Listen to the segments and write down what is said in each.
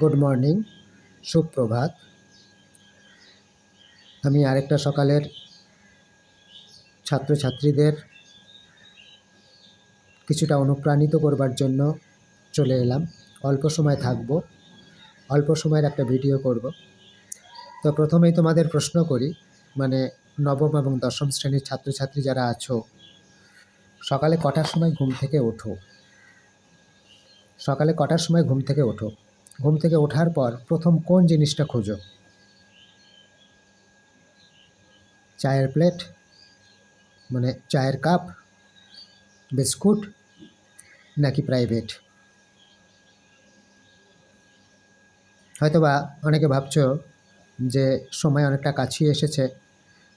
Good morning, সুপ্রভাত। আমি আরেকটা সকালের ছাত্রছাত্রীদের কিছুটা অনুপ্রাণিত করবার জন্য চলে এলাম। অল্প সময় থাকব, অল্প সময়ের একটা ভিডিও করব। তো প্রথমেই তোমাদের প্রশ্ন করি মানে নবম এবং দশম শ্রেণির ছাত্রছাত্রী যারা আছো, সকালে কটার সময় ঘুম থেকে ওঠো? সকালে কটার সময় ঘুম থেকে ওঠো? ঘুম থেকে ওঠার পর প্রথম কোন জিনিসটা খোঁজো? চায়ের প্লেট? মানে চায়ের কাপ? বিস্কুট? নাকি প্রাইভেট? হয়তোবা অনেকে ভাবছ যে সময় অনেকটা কাছিয়ে এসেছে,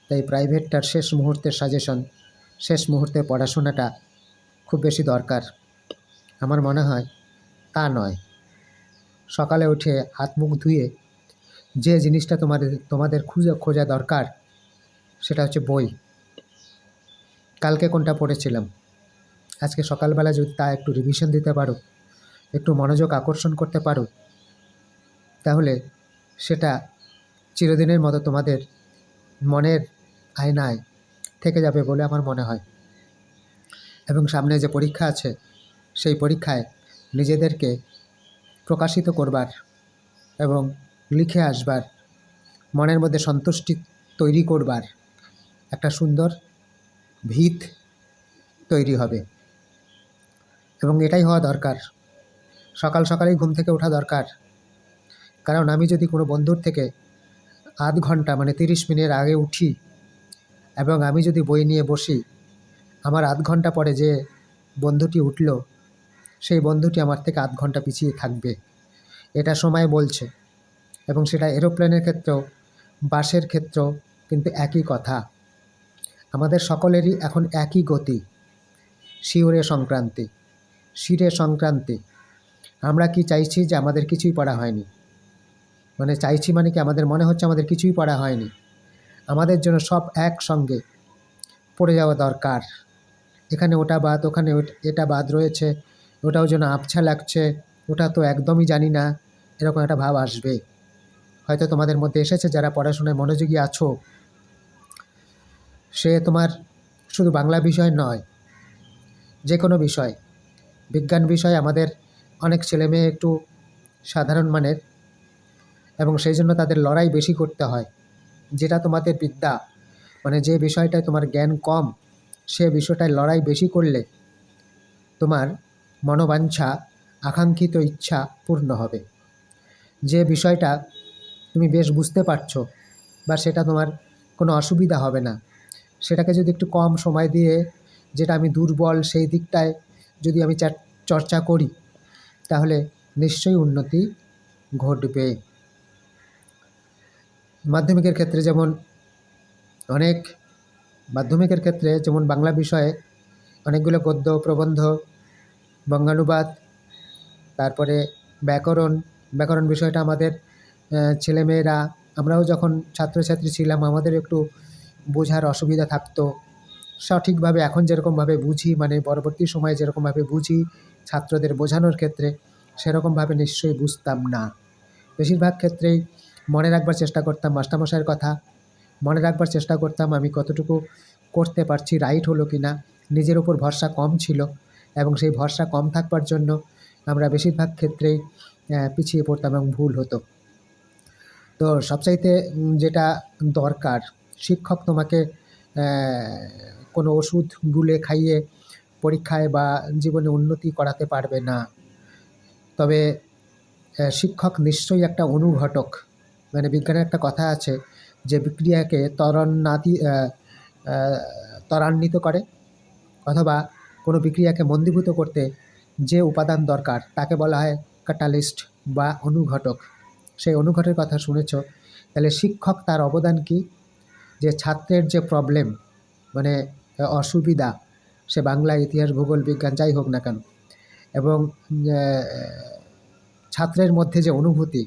তাই প্রাইভেটটার শেষ মুহূর্তের সাজেশন শেষ মুহূর্তের পড়াশোনাটা খুব বেশি দরকার। আমার মনে হয় তা নয়। সকালে উঠে হাত মুখ ধুয়ে যে জিনিসটা তোমাদের তোমাদের খুঁজে, খোঁজা দরকার, সেটা হচ্ছে বই। কালকে কোনটা পড়েছিলাম? আজকে সকালবেলা যদি তা একটু রিভিশন দিতে পারো, একটু মনোযোগ আকর্ষণ করতে পারো, তাহলে সেটা চিরদিনের মতো তোমাদের মনের আয়নায় থেকে যাবে বলে আমার মনে হয়। এবং সামনে যে পরীক্ষা আছে, সেই পরীক্ষায় নিজেদেরকে প্রকাশিত করবার এবং লিখে আসবার, মনের মধ্যে সন্তুষ্টি তৈরি করবার একটা সুন্দর ভিত তৈরি হবে। এবং এটাই হওয়া দরকার। সকাল সকালেই ঘুম থেকে ওঠা দরকার। কারণ আমি যদি কোনো বন্ধুর থেকে আধ ঘণ্টা মানে তিরিশ মিনিট আগে উঠি এবং আমি যদি বই নিয়ে বসি, আমার আধ ঘণ্টা পরে যে বন্ধুটি উঠল সেই বন্ধুটি আমার থেকে আধ ঘণ্টা পিছিয়ে থাকবে। এটা সময় বলছে। এবং সেটা এরোপ্লেনের ক্ষেত্রেও, বাসের ক্ষেত্রেও কিন্তু একই কথা। আমাদের সকলেরই এখন একই গতি। শিওরে সংক্রান্তি। শিরে সংক্রান্তি। আমরা কি চাইছি যে আমাদের কিছুই পড়া হয়নি? মানে চাইছি মানে কি আমাদের মনে হচ্ছে আমাদের কিছুই পড়া হয়নি? আমাদের জন্য সব একসঙ্গে পড়ে যাওয়া দরকার। এখানে ওটা বাদ, ওখানে এটা বাদ রয়েছে। ওটাও যেন আবছা লাগছে, ওটা তো একদমই জানি না, এরকম একটা ভাব আসবে। হয়তো তোমাদের মধ্যে এসেছে যারা পড়াশোনায় মনোযোগী আছো। সে তোমার শুধু বাংলা বিষয় নয় যে কোনো বিষয়। বিজ্ঞান বিষয় আমাদের অনেক ছেলে মেয়ে একটু সাধারণ মানের, এবং সেই জন্য তাদের লড়াই বেশি করতে হয়। যেটা তোমাদের বিদ্যা মানে যে বিষয়টায় তোমার জ্ঞান কম, সে বিষয়টায় লড়াই বেশি করলে তোমার মনোবাঞ্ছা আকাঙ্ক্ষিত ইচ্ছা পূর্ণ হবে। যে বিষয়টা তুমি বেশ বুঝতে পারছ বা সেটা তোমার কোনো অসুবিধা হবে না, সেটাকে যদি একটু কম সময় দিয়ে যেটা আমি দুর্বল সেই দিকটায় যদি আমি চর্চা করি, তাহলে নিশ্চয়ই উন্নতি ঘটবে। মাধ্যমিকের ক্ষেত্রে যেমন অনেক, মাধ্যমিকের ক্ষেত্রে যেমন বাংলা বিষয়ে অনেকগুলো গদ্য, প্রবন্ধ বঙ্গানুবাদ, তারপরে ব্যাকরণ। ব্যাকরণ বিষয়টা আমাদের ছেলেমেয়েরা, আমরাও যখন ছাত্রছাত্রী ছিলাম, আমাদের একটু বোঝার অসুবিধা থাকতো। সঠিকভাবে এখন যেরকমভাবে বুঝি মানে পরবর্তী সময়ে যেরকমভাবে বুঝি ছাত্রদের বোঝানোর ক্ষেত্রে, সেরকমভাবে নিশ্চয়ই বুঝতাম না। বেশিরভাগ ক্ষেত্রেই মনে রাখবার চেষ্টা করতাম, মাস্টারমশাইয়ের কথা মনে রাখবার চেষ্টা করতাম, আমি কতটুকু করতে পারছি, রাইট হলো কি না নিজের উপর ভরসা কম ছিল। এবং সেই ভরসা কম থাকবার জন্য আমরা বেশিরভাগ ক্ষেত্রেই পিছিয়ে পড়তাম এবং ভুল হতো। তো সবচাইতে যেটা দরকার, শিক্ষক তোমাকে কোনো ওষুধ গুলে খাইয়ে পরীক্ষায় বা জীবনে উন্নতি করাতে পারবে না। তবে শিক্ষক নিশ্চয়ই একটা অনুঘটক। মানে বিজ্ঞানের একটা কথা আছে যে বিক্রিয়াকে ত্বরণাতি ত্বরান্বিত করে অথবা কোনো বিক্রিয়াকে মন্দীভূত করতে যে উপাদান দরকার, তাকে বলা হয় ক্যাটালিস্ট বা অনুঘটক। সেই অনুঘটের কথা শুনেছ? তাহলে শিক্ষক তার অবদান কি? যে ছাত্রের যে প্রবলেম মানে অসুবিধা, সে বাংলা ইতিহাস, ভূগোল, বিজ্ঞান, যাই হোক না কেন, এবং ছাত্রের মধ্যে যে অনুভূতি,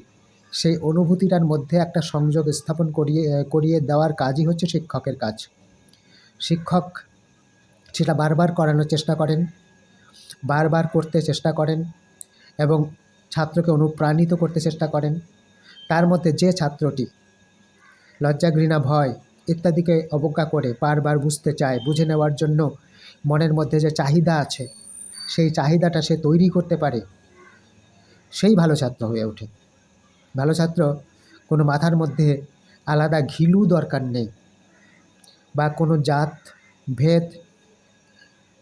সেই অনুভূতিটার মধ্যে একটা সংযোগ স্থাপন করিয়ে করিয়ে দেওয়ার কাজই হচ্ছে শিক্ষকের কাজ। শিক্ষক সেটা বারবার করানোর চেষ্টা করেন, বারবার করতে চেষ্টা করেন এবং ছাত্রকে অনুপ্রাণিত করতে চেষ্টা করেন। তার মধ্যে যে ছাত্রটি লজ্জা ঘৃণা ভয় ইত্যাদিকে অবজ্ঞা করে বারবার বুঝতে চায়, বুঝে নেওয়ার জন্য মনের মধ্যে যে চাহিদা আছে, সেই চাহিদাটা সে তৈরি করতে পারে, সেই ভালো ছাত্র হয়ে ওঠে। ভালো ছাত্র কোনো মাথার মধ্যে আলাদা ঘিলু দরকার নেই বা কোনো জাত, ভেদ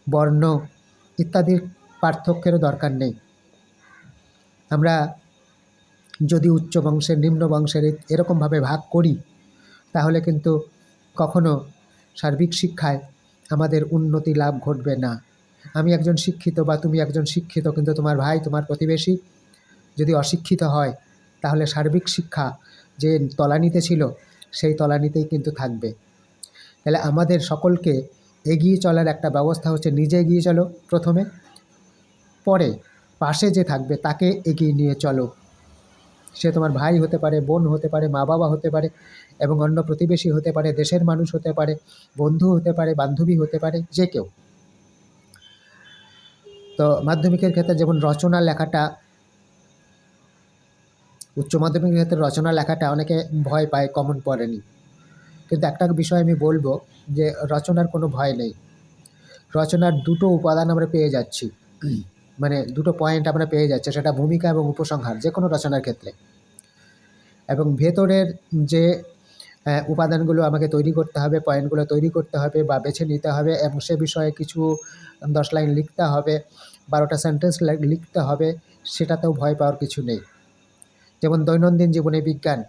বর্ণ ইত্যাদির পার্থক্যেরও দরকার নেই। আমরা যদি উচ্চ বংশের, নিম্ন বংশের এরকমভাবে ভাগ করি, তাহলে কিন্তু কখনো সার্বিক শিক্ষায় আমাদের উন্নতি লাভ ঘটবে না। আমি একজন শিক্ষিত বা তুমি একজন শিক্ষিত, কিন্তু তোমার ভাই তোমার প্রতিবেশী যদি অশিক্ষিত হয়, তাহলে সার্বিক শিক্ষা যে তলানিতে ছিল, সেই তলানিতেই কিন্তু থাকবে। তাহলে আমাদের সকলকে এগিয়ে চলার একটা ব্যবস্থা হচ্ছে নিজে এগিয়ে চলো প্রথমে। পরে পাশে যে থাকবে তাকে এগিয়ে নিয়ে চলো। সে তোমার ভাই হতে পারে, বোন হতে পারে, মা বাবা হতে পারে এবং অন্য প্রতিবেশী হতে পারে, দেশের মানুষ হতে পারে, বন্ধু হতে পারে, বান্ধবী হতে পারে, যে কেউ। তো মাধ্যমিকের ক্ষেত্রে যেমন রচনা লেখাটা, উচ্চ মাধ্যমিকের ক্ষেত্রে রচনা লেখাটা অনেকে ভয় পায়, কমন পড়েনি। কিন্তু একটা বিষয় আমি বলব যে রচনার কোনো ভয় নেই। রচনার দুটো উপাদান আমরা পেয়ে যাচ্ছি। মানে দুটো পয়েন্ট আমরা পেয়ে যাচ্ছি সেটা ভূমিকা এবং উপসংহার যে কোনো রচনার ক্ষেত্রে। এবং ভেতরের যে উপাদানগুলো আমাকে তৈরি করতে হবে পয়েন্টগুলো তৈরি করতে হবে বা বেছে নিতে হবে এবং সে বিষয়ে কিছু দশ লাইন লিখতে হবে বারোটা সেন্টেন্স লিখতে হবে সেটাতেও ভয় পাওয়ার কিছু নেই। যেমন দৈনন্দিন জীবনে বিজ্ঞান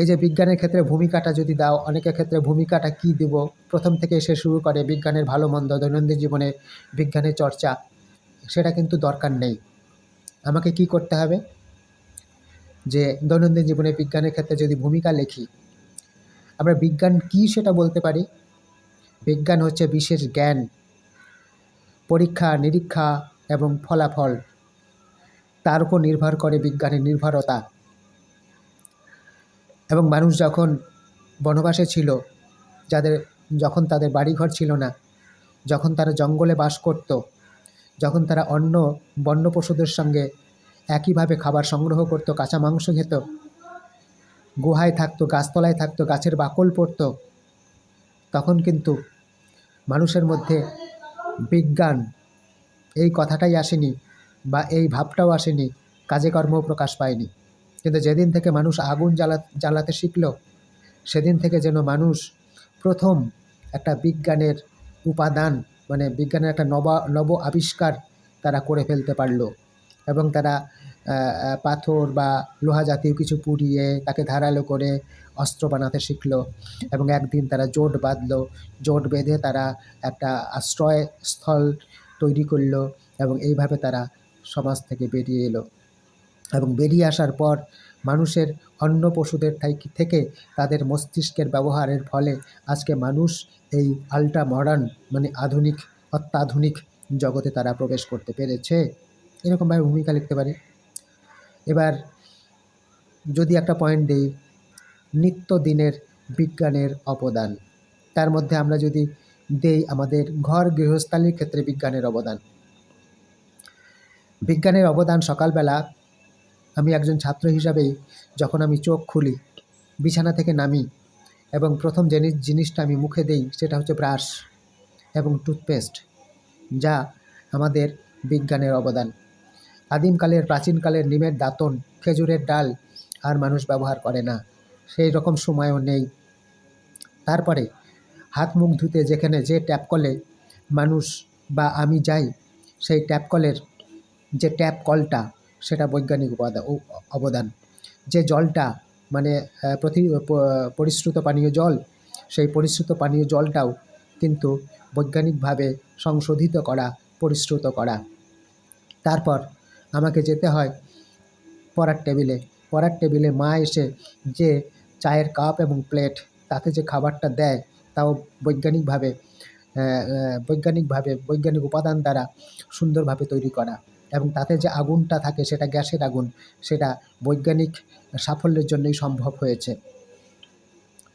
এই যে বিজ্ঞানের ক্ষেত্রে ভূমিকাটা যদি দাও, অনেকের ক্ষেত্রে ভূমিকাটা কি দিব? প্রথম থেকে সে শুরু করে বিজ্ঞানের ভালো, মন্দ, দৈনন্দিন জীবনে বিজ্ঞানের চর্চা, সেটা কিন্তু দরকার নেই। আমাকে কি করতে হবে? যে দৈনন্দিন জীবনে বিজ্ঞানের ক্ষেত্রে যদি ভূমিকা লিখি, আমরা বিজ্ঞান কি সেটা বলতে পারি? বিজ্ঞান হচ্ছে বিশেষ জ্ঞান, পরীক্ষা, নিরীক্ষা এবং ফলাফল। তার উপর নির্ভর করে বিজ্ঞানের নির্ভরতা। এবং মানুষ যখন বনবাসে ছিল, যাদের, যখন তাদের বাড়িঘর ছিল না, যখন তারা জঙ্গলে বাস করত, যখন তারা অন্য বন্য পশুদের সঙ্গে একইভাবে খাবার সংগ্রহ করত, কাঁচা মাংস খেত, গুহায় থাকতো, গাছতলায় থাকতো, গাছের বাকল পড়ত, তখন কিন্তু মানুষের মধ্যে বিজ্ঞান এই কথাটাই আসেনি বা এই ভাবটাও আসেনি, কাজে কর্মও প্রকাশ পায়নি। কিন্তু যেদিন থেকে মানুষ আগুন জ্বালা, জ্বালাতে শিখল, সেদিন থেকে যেন মানুষ প্রথম একটা বিজ্ঞানের উপাদান মানে বিজ্ঞানের একটা নব নব আবিষ্কার তারা করে ফেলতে পারল এবং তারা পাথর বা লোহা জাতীয় কিছু পুড়িয়ে তাকে ধারালো করে অস্ত্র বানাতে শিখলো এবং একদিন তারা জোট বাঁধলো, জোট বেঁধে তারা একটা আশ্রয় স্থল তৈরি করল এবং এইভাবে তারা সমাজ থেকে বেরিয়ে এলো। এবং বেরিয়ে আসার পর মানুষের অন্য পশুদের থেকে তাদের মস্তিষ্কের ব্যবহারের ফলে আজকে মানুষ এই আল্ট্রা মডার্ন মানে আধুনিক, অত্যাধুনিক জগতে তারা প্রবেশ করতে পেরেছে। এরকমভাবে ভূমিকা লিখতে পারি। এবার যদি একটা পয়েন্ট দিই, নিত্যদিনের বিজ্ঞানের অবদান। তার মধ্যে আমরা যদি দেই আমাদের ঘর গৃহস্থালির ক্ষেত্রে বিজ্ঞানের অবদান। বিজ্ঞানের অবদান সকালবেলা আমি একজন ছাত্র হিসাবেই যখন আমি চোখ খুলি, বিছানা থেকে নামি এবং প্রথম জিনিস জিনিসটা আমি মুখে দেই সেটা হচ্ছে ব্রাশ এবং টুথপেস্ট, যা আমাদের বিজ্ঞানের অবদান। আদিমকালের, প্রাচীনকালের নিমের দাঁতন, খেজুরের ডাল আর মানুষ ব্যবহার করে না, সেই রকম সময়ও নেই। তারপরে হাত মুখ ধুতে যেখানে যে ট্যাপ কলে মানুষ বা আমি যাই, সেই ট্যাপ কলের যে ট্যাপ কলটা সেটা বৈজ্ঞানিক উপাদান অবদান। যে জলটা মানে প্রতি পরিশ্রুত পানীয় জল, সেই পরিশ্রুত পানীয় জলটাও কিন্তু বৈজ্ঞানিকভাবে সংশোধিত করা, পরিশ্রুত করা। তারপর আমাকে যেতে হয় পড়ার টেবিলে। পড়ার টেবিলে মা এসে যে চায়ের কাপ এবং প্লেট, তাতে যে খাবারটা দেয়, তাও বৈজ্ঞানিকভাবে বৈজ্ঞানিকভাবে, বৈজ্ঞানিক উপাদান দ্বারা সুন্দরভাবে তৈরি করা। এবং তাতে যে আগুনটা থাকে সেটা গ্যাসের আগুন, সেটা বৈজ্ঞানিক সাফল্যের জন্যই সম্ভব হয়েছে।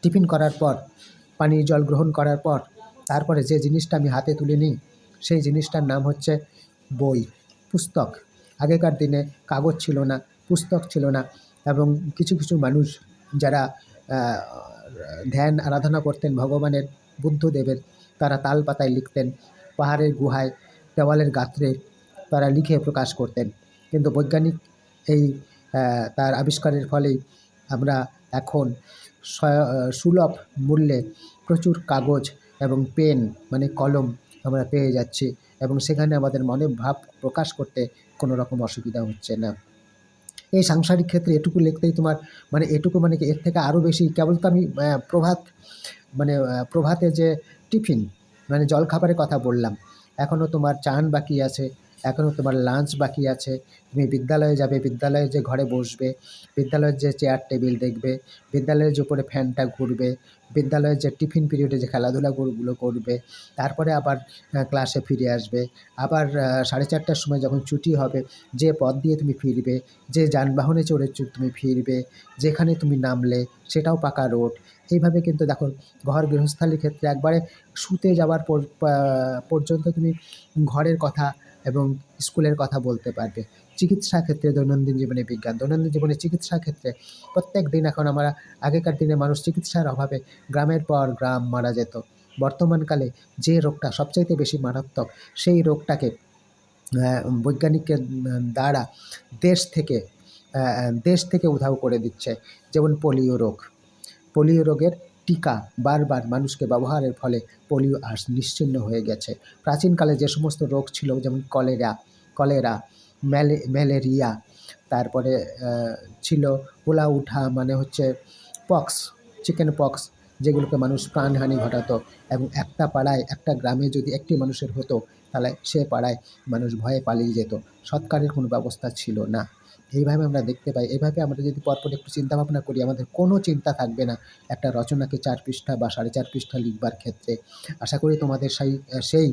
টিফিন করার পর, পানীয় জল গ্রহণ করার পর, তারপরে যে জিনিসটা আমি হাতে তুলে নিই, সেই জিনিসটার নাম হচ্ছে বই, পুস্তক। আগেকার দিনে কাগজ ছিল না, পুস্তক ছিল না এবং কিছু কিছু মানুষ যারা ধ্যান আরাধনা করতেন ভগবানের, বুদ্ধদেবের, তারা তাল পাতায় লিখতেন, পাহাড়ের গুহায়, দেওয়ালের গাত্রে তারা লিখে প্রকাশ করতেন। কিন্তু বৈজ্ঞানিক এই তার আবিষ্কারের ফলেই আমরা এখন সুলভ মূল্যে প্রচুর কাগজ এবং পেন মানে কলম আমরা পেয়ে যাচ্ছি এবং সেখানে আমাদের মনে ভাব প্রকাশ করতে কোনো রকম অসুবিধা হচ্ছে না। এই সাংসারিক ক্ষেত্রে এটুকু লিখতেই তোমার মানে এটুকু মানে কি এর থেকে আরও বেশি কেবল তো আমি প্রভাত মানে প্রভাতে যে টিফিন মানে জলখাবারের কথা বললাম, এখনও তোমার চান বাকি আছে এখনও তোমার লাঞ্চ বাকি আছে। তুমি বিদ্যালয়ে যাবে, বিদ্যালয়ে যে ঘরে বসবে, বিদ্যালয়ের যে চেয়ার টেবিল দেখবে, বিদ্যালয়ের যে উপরে ফ্যানটা ঘুরবে, বিদ্যালয়ের যে টিফিন পিরিয়ডে যে খেলাধুলাগুলো করবে, তারপরে আবার ক্লাসে ফিরে আসবে। আবার সাড়ে চারটার সময় যখন ছুটি হবে, যে পথ দিয়ে তুমি ফিরবে, যে যানবাহনে চড়ে তুমি ফিরবে, যেখানে তুমি নামলে, সেটাও পাকা রোড এইভাবে কিন্তু দেখো, ঘর গৃহস্থালির ক্ষেত্রে একবারে শুতে যাওয়ার পর- পর্যন্ত তুমি ঘরের কথা এবং স্কুলের কথা বলতে পারবে। চিকিৎসা ক্ষেত্রে, দৈনন্দিন জীবনে বিজ্ঞান, দৈনন্দিন জীবনে চিকিৎসা ক্ষেত্রে প্রত্যেক দিন এখন আমরা আগেকার দিনে মানুষ চিকিৎসার অভাবে গ্রামের পর গ্রাম মারা যেত। বর্তমানকালে যে রোগটা সবচাইতে বেশি মারাত্মক, সেই রোগটাকে বৈজ্ঞানিকের দ্বারা দেশ থেকে দেশ থেকে উধাও করে দিচ্ছে। যেমন পোলিও রোগ। পোলিও রোগের টিকা বারবার মানুষকে ব্যবহারের ফলে পোলিও আস নিশ্চিহ্ন হয়ে গেছে। প্রাচীনকালে যে সমস্ত রোগ ছিল, যেমন কলেরা কলেরা, ম্যালে, ম্যালেরিয়া, তারপরে ছিল পোলা উঠা মানে হচ্ছে পক্স, চিকেন পক্স, যেগুলোকে মানুষ প্রাণহানি ঘটাতো এবং একটা পাড়ায়, একটা গ্রামে যদি একটি মানুষের হতো, তাহলে সে পাড়ায় মানুষ ভয়ে পালিয়ে যেত। সৎকারের কোনো ব্যবস্থা ছিল না। এইভাবে আমরা দেখতে পাই। এইভাবে আমরা যদি পরপর একটু চিন্তা ভাবনা করি, আমাদের কোনো চিন্তা থাকবে না একটা রচনাকে চার পৃষ্ঠা বা সাড়ে চার পৃষ্ঠা লিখবার ক্ষেত্রে। আশা করি তোমাদের সেই সেই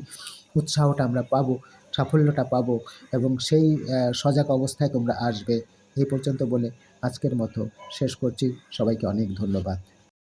উৎসাহটা আমরা পাবো, সাফল্যটা পাবো এবং সেই সজাগ অবস্থায় তোমরা আসবে। এই পর্যন্ত বলে আজকের মতো শেষ করছি। সবাইকে অনেক ধন্যবাদ।